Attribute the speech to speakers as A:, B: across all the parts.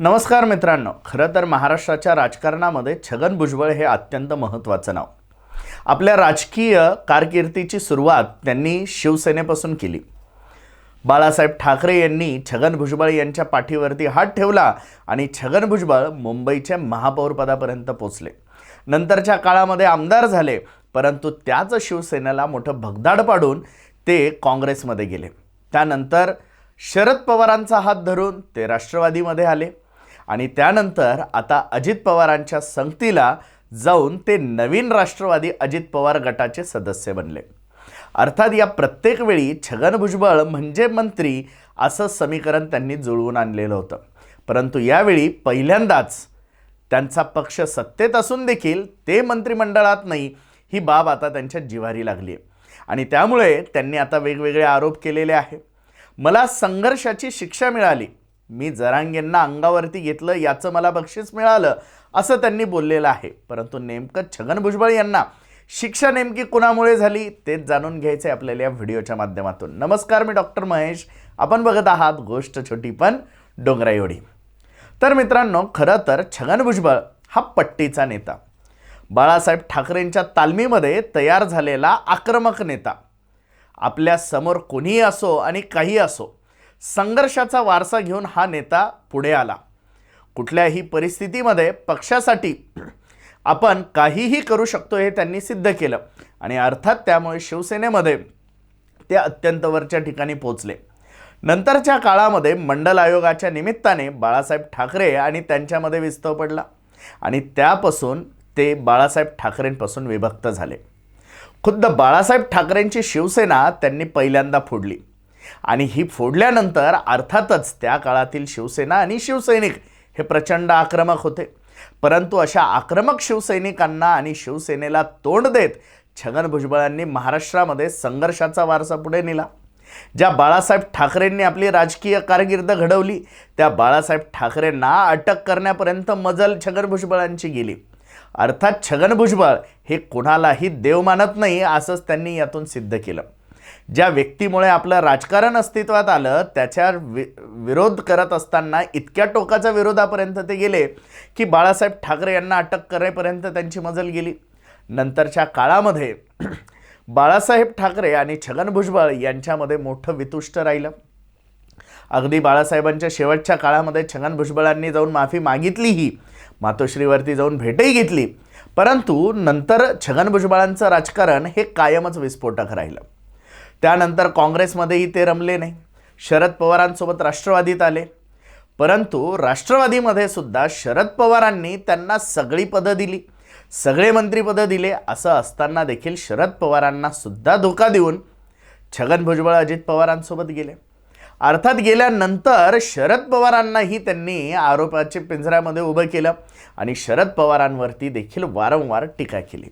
A: नमस्कार मित्रांनो खरं तर महाराष्ट्राच्या राजकारणामध्ये छगन भुजबळ हे अत्यंत महत्त्वाचं नाव. आपल्या राजकीय कारकिर्दीची सुरुवात त्यांनी शिवसेनेपासून केली. बाळासाहेब ठाकरे यांनी छगन भुजबळ यांच्या पाठीवरती हात ठेवला आणि छगन भुजबळ मुंबईच्या महापौरपदापर्यंत पोचले नंतरच्या काळामध्ये आमदार झाले परंतु त्याच शिवसेनेला मोठं भगदाड पाडून ते काँग्रेसमध्ये गेले. त्यानंतर शरद पवारांचा हात धरून ते राष्ट्रवादीमध्ये आले. आणि त्यानंतर आता अजित पवारांच्या संगतीला जाऊन ते नवीन राष्ट्रवादी अजित पवार गटाचे सदस्य बनले. अर्थात या प्रत्येक वेळी छगन भुजबळ म्हणजे मंत्री असं समीकरण त्यांनी जुळवून आणलेलं होतं. परंतु यावेळी पहिल्यांदाच त्यांचा पक्ष सत्तेत असून देखील ते मंत्रिमंडळात नाही ही बाब आता त्यांच्या जिवारी लागली आहे. आणि त्यामुळे त्यांनी आता वेगवेगळे आरोप केलेले आहे. मला संघर्षाची शिक्षा मिळाली. मी जरांगेंना अंगावरती घेतलं याचं मला बक्षीस मिळालं असं त्यांनी बोललेलं आहे. परंतु नेमकं छगन भुजबळ यांना शिक्षा नेमकी कुणामुळे झाली तेच जाणून घ्यायचं आहे आपल्याला या व्हिडिओच्या माध्यमातून. नमस्कार मी डॉक्टर महेश. आपण बघत आहात गोष्ट छोटी पण डोंगरा एवढी. तर मित्रांनो खरं तर छगन भुजबळ हा पट्टीचा नेता. बाळासाहेब ठाकरेंच्या तालमीमध्ये तयार झालेला आक्रमक नेता. आपल्यासमोर कोणीही असो आणि काही असो संघर्षाचा वारसा घेऊन हा नेता पुढे आला. कुठल्याही परिस्थितीमध्ये पक्षासाठी आपण काहीही करू शकतो हे त्यांनी सिद्ध केलं आणि अर्थात त्यामुळे शिवसेनेमध्ये ते अत्यंत वरच्या ठिकाणी पोचले नंतरच्या काळामध्ये मंडल आयोगाच्या निमित्ताने बाळासाहेब ठाकरे आणि त्यांच्यामध्ये विस्तव पडला आणि त्यापासून ते बाळासाहेब ठाकरेंपासून विभक्त झाले. खुद्द बाळासाहेब ठाकरेंची शिवसेना त्यांनी पहिल्यांदा फोडली. आणि ही फोडल्यानंतर अर्थातच त्या काळातील शिवसेना आणि शिवसैनिक हे प्रचंड आक्रमक होते. परंतु अशा आक्रमक शिवसैनिकांना आणि शिवसेनेला तोंड देत छगन भुजबळांनी महाराष्ट्रामध्ये संघर्षाचा वारसा पुढे नेला. ज्या बाळासाहेब ठाकरेंनी आपली राजकीय कारकीर्द घडवली त्या बाळासाहेब ठाकरेंना अटक करण्यापर्यंत मजल छगन भुजबळांची गेली. अर्थात छगन भुजबळ हे कोणालाही देव मानत नाही असंच त्यांनी यातून सिद्ध केलं. ज्या व्यक्तीमुळे आपलं राजकारण अस्तित्वात आलं त्याच्या वि विरोध करत असताना इतक्या टोकाच्या विरोधापर्यंत ते गेले की बाळासाहेब ठाकरे यांना अटक करेपर्यंत त्यांची मजल गेली. नंतरच्या काळामध्ये बाळासाहेब ठाकरे आणि छगन भुजबळ यांच्यामध्ये मोठं वितुष्ट राहिलं. अगदी बाळासाहेबांच्या शेवटच्या काळामध्ये छगन भुजबळांनी जाऊन माफी मागितलीही मातोश्रीवरती जाऊन भेटही घेतली. परंतु नंतर छगन भुजबळांचं राजकारण हे कायमच विस्फोटक राहिलं. त्यानंतर काँग्रेसमध्येही ते रमले नाही. शरद पवारांसोबत राष्ट्रवादीत आले. परंतु राष्ट्रवादीमध्ये सुद्धा शरद पवारांनी त्यांना सगळी पदं दिली. सगळे मंत्रीपदं दिले असं असताना देखील शरद पवारांना सुद्धा धोका देऊन छगन भुजबळ अजित पवारांसोबत गेले. अर्थात गेल्यानंतर शरद पवारांनाही त्यांनी आरोपाच्या पिंजऱ्यामध्ये उभं केलं आणि शरद पवारांवरती देखील वारंवार टीका केली.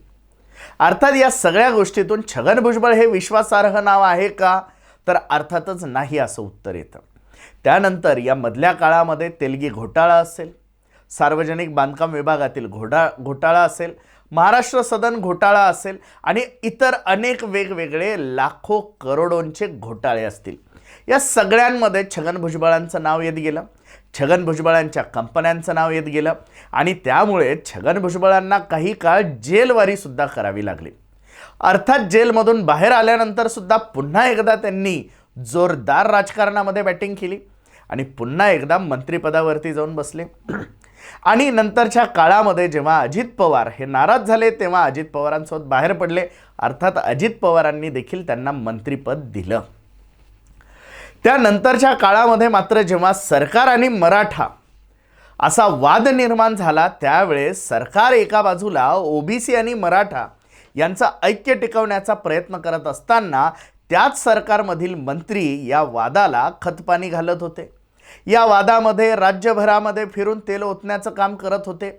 A: अर्थात या सगळ्या गोष्टीतून छगन भुजबळ हे विश्वासार्ह नाव आहे का? तर अर्थातच नाही असं उत्तर येतं. त्यानंतर या मधल्या काळामध्ये तेलगी घोटाळा असेल सार्वजनिक बांधकाम विभागातील घोटा घोटाळा असेल महाराष्ट्र सदन घोटाळा असेल आणि इतर अनेक वेगवेगळे लाखो करोडोंचे घोटाळे असतील. या सगळ्यांमध्ये छगन भुजबळांचं नाव येत गेलं. छगन भुजबळांच्या कंपन्यांचं नाव येत गेलं आणि त्यामुळे छगन भुजबळांना काही काळ जेलवारीसुद्धा करावी लागली. अर्थात जेलमधून बाहेर आल्यानंतरसुद्धा पुन्हा एकदा त्यांनी जोरदार राजकारणामध्ये बॅटिंग केली आणि पुन्हा एकदा मंत्रिपदावरती जाऊन बसले. आणि नंतरच्या काळामध्ये जेव्हा अजित पवार हे नाराज झाले तेव्हा अजित पवारांसोबत बाहेर पडले. अर्थात अजित पवारांनी देखील त्यांना मंत्रिपद दिलं. त्यानंतरच्या काळामध्ये मात्र जेव्हा सरकार आणि मराठा असा वाद निर्माण झाला त्यावेळेस सरकार एका बाजूला ओबीसी आणि मराठा यांचा ऐक्य टिकवण्याचा प्रयत्न करत असताना त्याच सरकारमधील मंत्री या वादाला खतपाणी घालत होते. या वादामध्ये राज्यभरामध्ये फिरून तेल ओतण्याचं काम करत होते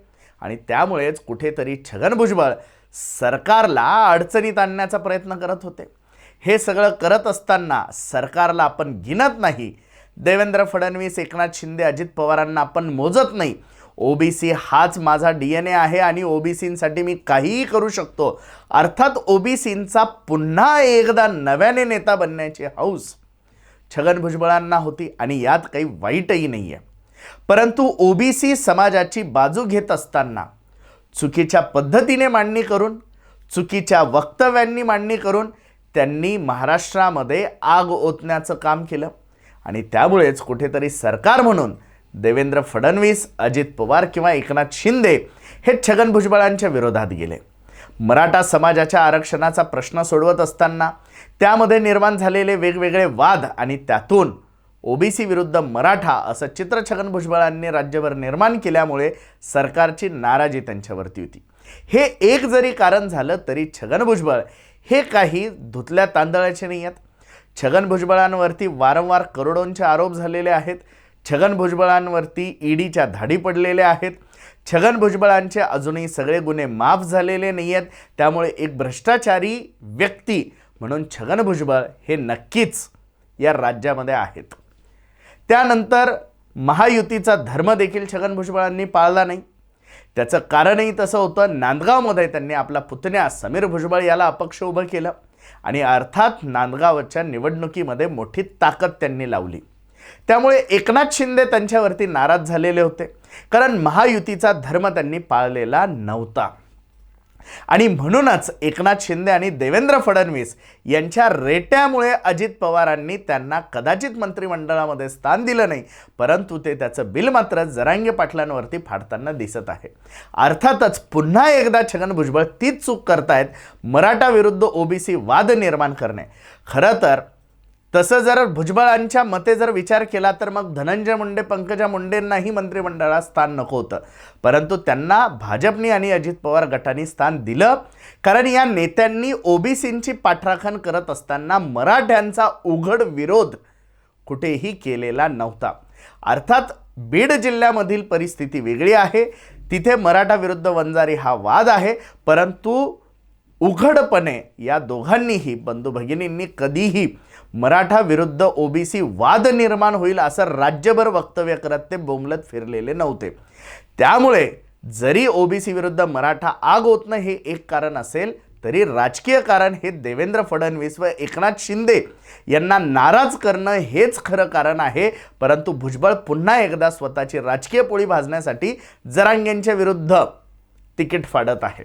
A: आणि त्यामुळेच कुठेतरी छगन भुजबळ सरकारला अडचणीत आणण्याचा प्रयत्न करत होते. हे सगळं करत असताना सरकारला आपण गिनत नाही. देवेंद्र फडणवीस एकनाथ शिंदे अजित पवारांना आपण मोजत नाही. ओबीसी हाच माझा डी एन ए आहे आणि ओबीसींसाठी मी काहीही करू शकतो. अर्थात ओबीसींचा पुन्हा एकदा नव्याने नेता बनण्याची हौस छगन भुजबळांना होती आणि यात काही वाईटही नाही आहे परंतु ओबीसी समाजाची बाजू घेत असताना चुकीच्या पद्धतीने मांडणी करून चुकीच्या वक्तव्यांनी मांडणी करून त्यांनी महाराष्ट्रामध्ये आग ओतण्याचं काम केलं. आणि त्यामुळेच कुठेतरी सरकार म्हणून देवेंद्र फडणवीस अजित पवार किंवा एकनाथ शिंदे हे छगन भुजबळांच्या विरोधात गेले. मराठा समाजाच्या आरक्षणाचा प्रश्न सोडवत असताना त्यामध्ये निर्माण झालेले वेगवेगळे वाद आणि त्यातून ओबीसी विरुद्ध मराठा असं चित्र छगन भुजबळांनी राज्यभर निर्माण केल्यामुळे सरकारची नाराजी त्यांच्यावरती होती. हे एक जरी कारण झालं तरी छगन भुजबळ हे काही धुतल्या तांदळाचे नाही आहेत. छगन भुजबळांवरती वारंवार करोडोंचे आरोप झालेले आहेत. छगन भुजबळांवरती ईडीच्या धाडी पडलेल्या आहेत. छगन भुजबळांचे अजूनही सगळे गुन्हे माफ झालेले नाही आहेत. त्यामुळे एक भ्रष्टाचारी व्यक्ती म्हणून छगन भुजबळ हे नक्कीच या राज्यामध्ये आहेत. त्यानंतर महायुतीचा धर्म देखील छगन भुजबळांनी पाळला नाही. त्याचं कारणही तसं होतं. नांदगावमध्ये त्यांनी आपला पुतण्या समीर भुजबळ याला अपक्ष उभं केलं आणि अर्थात नांदगावच्या निवडणुकीमध्ये मोठी ताकद त्यांनी लावली. त्यामुळे एकनाथ शिंदे त्यांच्यावरती नाराज झालेले होते. कारण महायुतीचा धर्म त्यांनी पाळलेला नव्हता. आणि म्हणूनच एकनाथ शिंदे आणि देवेंद्र फडणवीस यांच्या रेट्यामुळे अजित पवारांनी त्यांना कदाचित मंत्रिमंडळामध्ये स्थान दिलं नाही परंतु ते त्याचं बिल मात्र जरांगे पाटलांवरती फाडताना दिसत आहे. अर्थातच पुन्हा एकदा छगन भुजबळ तीच चूक करतायत मराठा विरुद्ध ओबीसी वाद निर्माण करणे. खरं तर तसं जर भुजबळांच्या मते जर विचार केला तर मग धनंजय मुंडे पंकजा मुंडेंनाही मंत्रिमंडळात स्थान नको होतं. परंतु त्यांना भाजपनी आणि अजित पवार गटाने स्थान दिलं. कारण या नेत्यांनी ओबीसींची पाठराखण करत असताना मराठ्यांचा उघड विरोध कुठेही केलेला नव्हता. अर्थात बीड जिल्ह्यामधील परिस्थिती वेगळी आहे. तिथे मराठा विरुद्ध वंजारी हा वाद आहे. परंतु उघडपणे या दोघांनीही बंधू भगिनींनी कधीही मराठा विरुद्ध ओबीसी वाद निर्माण होईल असं राज्यभर वक्तव्य करत ते बोंबलत फिरलेले नव्हते. त्यामुळे जरी ओबीसी विरुद्ध मराठा आग होतणं हे एक कारण असेल तरी राजकीय कारण हे देवेंद्र फडणवीस व एकनाथ शिंदे यांना नाराज करणं हेच खरं कारण आहे. परंतु भुजबळ पुन्हा एकदा स्वतःची राजकीय पोळी भाजण्यासाठी जरांगेंच्या विरुद्ध तिकीट फाडत आहे.